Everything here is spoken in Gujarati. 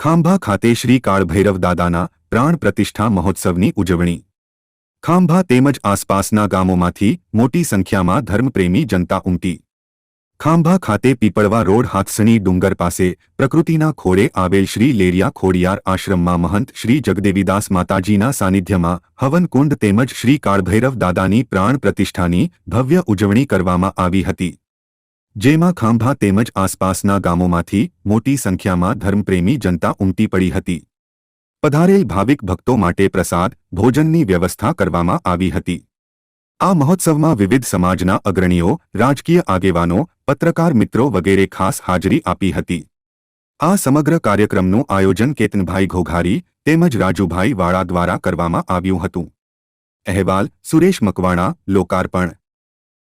ખાંભા ખાતે શ્રી કાળભૈરવ દાદાના પ્રાણ પ્રતિષ્ઠા મહોત્સવની ઉજવણી. ખાંભા તેમજ આસપાસના ગામોમાંથી મોટી સંખ્યામાં ધર્મપ્રેમી જનતા ઉમટી. ખાંભા ખાતે પીપળવા રોડ હાથસણી ડુંગર પાસે પ્રકૃતિના ખોરે આવેલ શ્રી લેરિયા ખોડિયાર આશ્રમમાં મહંત શ્રી જગદેવીદાસ માતાજીના સાનિધ્યમાં હવનકુંડ તેમજ શ્રી કાળભૈરવ દાદાની પ્રાણ પ્રતિષ્ઠાની ભવ્ય ઉજવણી કરવામાં આવી હતી. જેમાં ખાંભા તેમજ આસપાસના ગામોમાંથી મોટી સંખ્યામાં ધર્મપ્રેમી જનતા ઉમટી પડી હતી. પધારેલ ભાવિક ભક્તો માટે પ્રસાદ, ભોજનની વ્યવસ્થા કરવામાં આવી હતી. આ મહોત્સવમાં વિવિધ સમાજના અગ્રણીઓ, રાજકીય આગેવાનો, પત્રકાર મિત્રો વગેરે ખાસ હાજરી આપી હતી. આ સમગ્ર કાર્યક્રમનું આયોજન કેતનભાઈ ઘોઘારી તેમજ રાજુભાઈ વાળા દ્વારા કરવામાં આવ્યું હતું. અહેવાલ સુરેશ મકવાણા, લોકાર્પણ.